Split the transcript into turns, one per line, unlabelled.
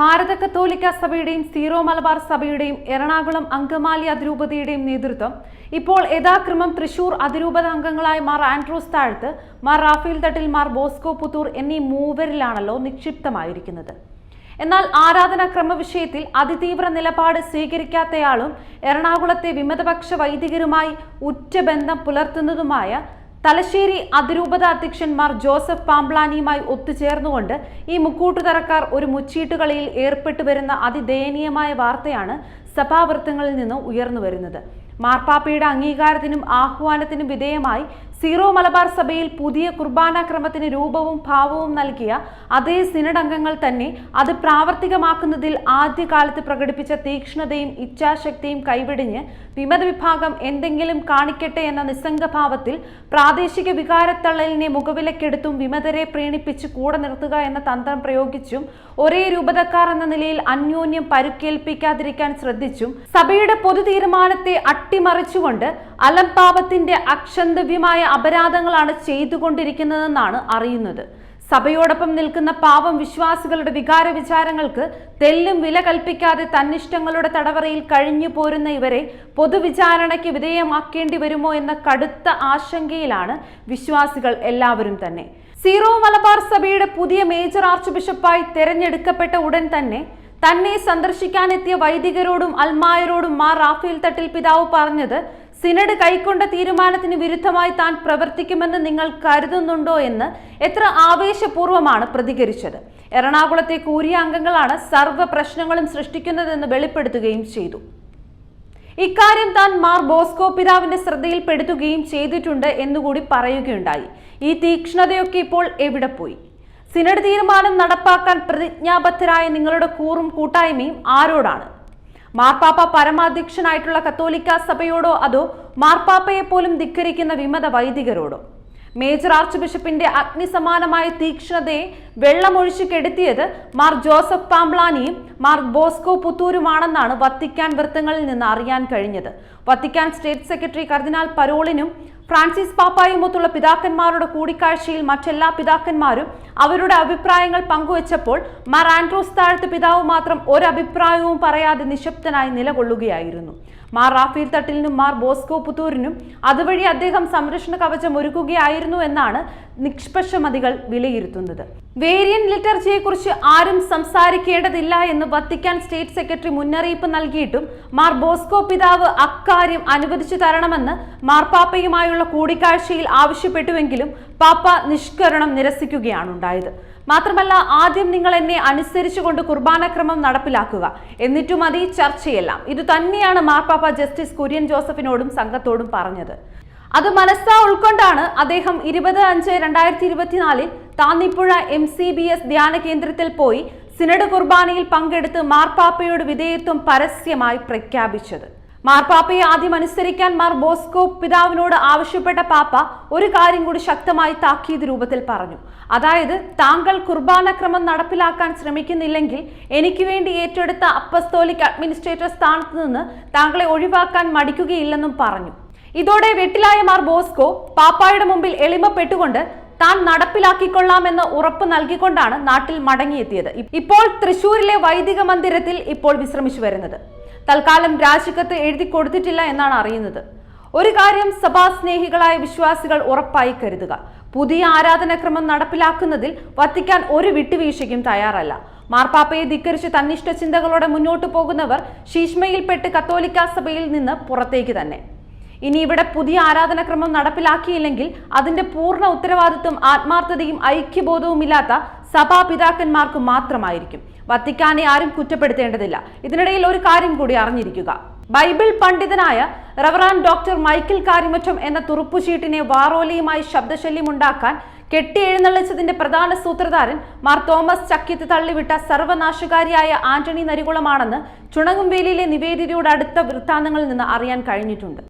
ഭാരത കത്തോലിക്ക സഭയുടെയും സീറോ മലബാർ സഭയുടെയും എറണാകുളം അങ്കമാലി അതിരൂപതയുടെയും നേതൃത്വം ഇപ്പോൾ യഥാക്രമം തൃശൂർ അതിരൂപത അംഗങ്ങളായ Mar Andrews Thazhath Mar Raphael Thattil Mar Bosco Puthur എന്നീ മൂവരിലാണല്ലോ നിക്ഷിപ്തമായിരിക്കുന്നത്. എന്നാൽ ആരാധനാക്രമ വിഷയത്തിൽ അതിതീവ്ര നിലപാട് സ്വീകരിക്കാത്തയാളും എറണാകുളത്തെ വിമതപക്ഷ വൈദികരുമായി ഉറ്റ ബന്ധം പുലർത്തുന്നതുമായ തലശ്ശേരി അതിരൂപത അധ്യക്ഷന്മാർ ജോസഫ് പാംബ്ലാനിയുമായി ഒത്തുചേർന്നുകൊണ്ട് ഈ മുക്കൂട്ടുതറക്കാർ ഒരു മുച്ചീട്ടുകളിയിൽ ഏർപ്പെട്ടു വരുന്ന അതിദയനീയമായ വാർത്തയാണ് സഭാവൃത്തങ്ങളിൽ നിന്ന് ഉയർന്നു വരുന്നത്. മാർപ്പാപ്പയുടെ അംഗീകാരത്തിനും ആഹ്വാനത്തിനും വിധേയമായി സീറോ മലബാർ സഭയിൽ പുതിയ കുർബാനാക്രമത്തിന് രൂപവും ഭാവവും നൽകിയ അതേ സിനഡ് അംഗങ്ങൾ തന്നെ അത് പ്രാവർത്തികമാക്കുന്നതിൽ ആദ്യകാലത്ത് പ്രകടിപ്പിച്ച തീക്ഷ്ണതയും ഇച്ഛാശക്തിയും കൈവെടിഞ്ഞ് വിമത വിഭാഗം എന്തെങ്കിലും കാണിക്കട്ടെ എന്ന നിസ്സംഗഭാവത്തിൽ പ്രാദേശിക വികാരത്തള്ളലിനെ മുഖവിലക്കെടുത്തും വിമതരെ പ്രീണിപ്പിച്ച് കൂടെ നിർത്തുക എന്ന തന്ത്രം പ്രയോഗിച്ചും ഒരേ രൂപതക്കാർ എന്ന നിലയിൽ അന്യോന്യം പരുക്കേൽപ്പിക്കാതിരിക്കാൻ ശ്രദ്ധിച്ചും സഭയുടെ പൊതു തീരുമാനത്തെ അട്ടിമറിച്ചുകൊണ്ട് അലംപാപത്തിന്റെ അക്ഷന്തവ്യമായ അപരാധങ്ങളാണ് ചെയ്തുകൊണ്ടിരിക്കുന്നതെന്നാണ് അറിയുന്നത്. സഭയോടൊപ്പം നിൽക്കുന്ന പാവം വിശ്വാസികളുടെ വികാര വിചാരങ്ങൾക്ക് തെല്ലും വില കൽപ്പിക്കാതെ തന്നിഷ്ടങ്ങളുടെ തടവറയിൽ കഴിഞ്ഞു പോരുന്ന ഇവരെ പൊതുവിചാരണയ്ക്ക് വിധേയമാക്കേണ്ടി വരുമോ എന്ന കടുത്ത ആശങ്കയിലാണ് വിശ്വാസികൾ എല്ലാവരും തന്നെ. സീറോ മലബാർ സഭയുടെ പുതിയ മേജർ ആർച്ച് ബിഷപ്പായി തെരഞ്ഞെടുക്കപ്പെട്ട ഉടൻ തന്നെ തന്നെ സന്ദർശിക്കാനെത്തിയ വൈദികരോടും അൽമായരോടും മാർ റാഫേൽ തട്ടിൽ പിതാവ് പറഞ്ഞത് സിനഡ് കൈക്കൊണ്ട തീരുമാനത്തിന് വിരുദ്ധമായി താൻ പ്രവർത്തിക്കുമെന്ന് നിങ്ങൾ കരുതുന്നുണ്ടോ എന്ന് എത്ര ആവേശപൂർവമാണ് പ്രതികരിച്ചത്. എറണാകുളത്തെ കൂരിയ അംഗങ്ങളാണ് സർവ പ്രശ്നങ്ങളും സൃഷ്ടിക്കുന്നതെന്ന് വെളിപ്പെടുത്തുകയും ചെയ്തു. ഇക്കാര്യം താൻ മാർ ബോസ്കോ പിതാവിന്റെ ശ്രദ്ധയിൽപ്പെടുത്തുകയും ചെയ്തിട്ടുണ്ട് എന്നുകൂടി പറയുകയുണ്ടായി. ഈ തീക്ഷ്ണതയൊക്കെ ഇപ്പോൾ എവിടെ പോയി? സിനഡ് തീരുമാനം നടപ്പാക്കാൻ പ്രതിജ്ഞാബദ്ധരായ നിങ്ങളുടെ കൂറും കൂട്ടായ്മയും ആരോടാണ്? മാർപ്പാപ്പ പരമാധ്യക്ഷനായിട്ടുള്ള കത്തോലിക്ക സഭയോടോ അതോ മാർപ്പാപ്പയെ പോലും ധിക്കരിക്കുന്ന വിമത വൈദികരോടോ? മേജർ ആർച്ച് ബിഷപ്പിന്റെ അഗ്നിസമാനമായ തീക്ഷ്ണതയെ വെള്ളമൊഴിച്ചു കെടുത്തിയത് മാർ ജോസഫ് പാംബ്ലാനിയും മാർ ബോസ്കോ പുത്തൂരുമാണെന്നാണ് വത്തിക്കാൻ വൃത്തങ്ങളിൽ നിന്ന് അറിയാൻ കഴിഞ്ഞത്. വത്തിക്കാൻ സ്റ്റേറ്റ് സെക്രട്ടറി കർദിനാൾ പരോളിനും ഫ്രാൻസിസ് പാപ്പായുമൊത്തുള്ള പിതാക്കന്മാരുടെ കൂടിക്കാഴ്ചയിൽ മറ്റെല്ലാ പിതാക്കന്മാരും അവരുടെ അഭിപ്രായങ്ങൾ പങ്കുവച്ചപ്പോൾ മാർ ആൻഡ്രോസ് താഴത്ത് പിതാവ് മാത്രം ഒരു അഭിപ്രായവും പറയാതെ നിശബ്ദനായി നിലകൊള്ളുകയായിരുന്നു. മാർ റാഫേൽ തട്ടിലിനും മാർ ബോസ്കോ പുത്തൂരിനും അതുവഴി അദ്ദേഹം സംരക്ഷണ കവചം ഒരുക്കുകയായിരുന്നു എന്നാണ് നിഷ്പക്ഷമതികൾ വിലയിരുത്തുന്നത്. വേരിയൻ ലിറ്റർജിയെക്കുറിച്ച് ആരും സംസാരിക്കേണ്ടതില്ല എന്ന് വത്തിക്കാൻ സ്റ്റേറ്റ് സെക്രട്ടറി മുന്നറിയിപ്പ് നൽകിയിട്ടും മാർ ബോസ്കോ പിതാവ് അക്കാര്യം അനുവദിച്ചു തരണമെന്ന് മാർപ്പാപ്പയുമായുള്ള കൂടിക്കാഴ്ചയിൽ ആവശ്യപ്പെട്ടുവെങ്കിലും പാപ്പ നിഷ്കരണം നിരസിക്കുകയാണ് ഉണ്ടായത്. മാത്രമല്ല ആദ്യം നിങ്ങൾ എന്നെ അനുസരിച്ചുകൊണ്ട് കുർബാനക്രമം നടപ്പിലാക്കുക. എന്നിട്ടു മതി ചർച്ചയെല്ലാം. ഇത് തന്നെയാണ് മാർപ്പാപ്പ ജസ്റ്റിസ് കുര്യൻ ജോസഫിനോടും സംഘത്തോടും പറഞ്ഞത്. അത് മനസ്സാ ഉൾക്കൊണ്ടാണ് അദ്ദേഹം ഇരുപത് അഞ്ച് രണ്ടായിരത്തി ഇരുപത്തിനാലിൽ Thannippuzha M C B S ധ്യാന കേന്ദ്രത്തിൽ പോയി സിനഡ് കുർബാനയിൽ പങ്കെടുത്ത് മാർപ്പാപ്പയുടെ വിധേയത്വം പരസ്യമായി പ്രഖ്യാപിച്ചത്. മാർപ്പാപ്പയെ ആദ്യം അനുസരിക്കാൻ മാർ ബോസ്കോ പിതാവിനോട് ആവശ്യപ്പെട്ട പാപ്പ ഒരു കാര്യം കൂടി ശക്തമായി താക്കീത് രൂപത്തിൽ പറഞ്ഞു. അതായത് താങ്കൾ കുർബാനക്രമം നടപ്പിലാക്കാൻ ശ്രമിക്കുന്നില്ലെങ്കിൽ എനിക്ക് വേണ്ടി ഏറ്റെടുത്ത അപ്പസ്തോലിക് അഡ്മിനിസ്ട്രേറ്റർ സ്ഥാനത്ത് നിന്ന് താങ്കളെ ഒഴിവാക്കാൻ മടിക്കുകയില്ലെന്നും പറഞ്ഞു. ഇതോടെ വെട്ടിലായ മാർ ബോസ്കോ പാപ്പായുടെ മുമ്പിൽ എളിമപ്പെട്ടുകൊണ്ട് താൻ നടപ്പിലാക്കിക്കൊള്ളാമെന്ന് ഉറപ്പ് നൽകിക്കൊണ്ടാണ് നാട്ടിൽ മടങ്ങിയെത്തിയത്. ഇപ്പോൾ തൃശൂരിലെ വൈദിക മന്ദിരത്തിൽ ഇപ്പോൾ വിശ്രമിച്ചു വരുന്നത്. തൽക്കാലം രാജിക്കത്ത് എഴുതി കൊടുത്തിട്ടില്ല എന്നാണ് അറിയുന്നത്. ഒരു കാര്യം സഭാസ്നേഹികളായ വിശ്വാസികൾ ഉറപ്പായി കരുതുക. പുതിയ ആരാധനാക്രമം നടപ്പിലാക്കുന്നതിൽ വത്തിക്കാൻ ഒരു വിട്ടുവീഴ്ചയ്ക്കും തയ്യാറല്ല. മാർപ്പാപ്പയെ ധിക്കരിച്ച് തന്നിഷ്ട ചിന്തകളോടെ മുന്നോട്ടു പോകുന്നവർ ശീഷ്മയിൽപ്പെട്ട് കത്തോലിക്കാ സഭയിൽ നിന്ന് പുറത്തേക്ക് തന്നെ. ഇനി ഇവിടെ പുതിയ ആരാധനാക്രമം നടപ്പിലാക്കിയില്ലെങ്കിൽ അതിന്റെ പൂർണ ഉത്തരവാദിത്വം ആത്മാർത്ഥതയും ഐക്യബോധവും ഇല്ലാത്ത സഭാപിതാക്കന്മാർക്ക് മാത്രമായിരിക്കും. വത്തിക്കാനെ ആരും കുറ്റപ്പെടുത്തേണ്ടതില്ല. ഇതിനിടയിൽ ഒരു കാര്യം കൂടി അറിഞ്ഞിരിക്കുക. ബൈബിൾ പണ്ഡിതനായ റവറാൻ ഡോക്ടർ മൈക്കിൾ കാരിമറ്റം എന്ന തുറുപ്പുചീട്ടിനെ വാറോലിയുമായി ശബ്ദശല്യമുണ്ടാക്കാൻ കെട്ടി എഴുന്നള്ളിച്ചതിന്റെ പ്രധാന സൂത്രധാരൻ മാർ തോമസ് ചക്കിത്ത് തള്ളിവിട്ട സർവനാശകാരിയായ ആന്റണി നരികുളമാണെന്ന് ചുണങ്ങുംവേലിയിലെ നിവേദിതയുടെ അടുത്ത വൃത്താന്തങ്ങളിൽ നിന്ന് അറിയാൻ കഴിഞ്ഞിട്ടുണ്ട്.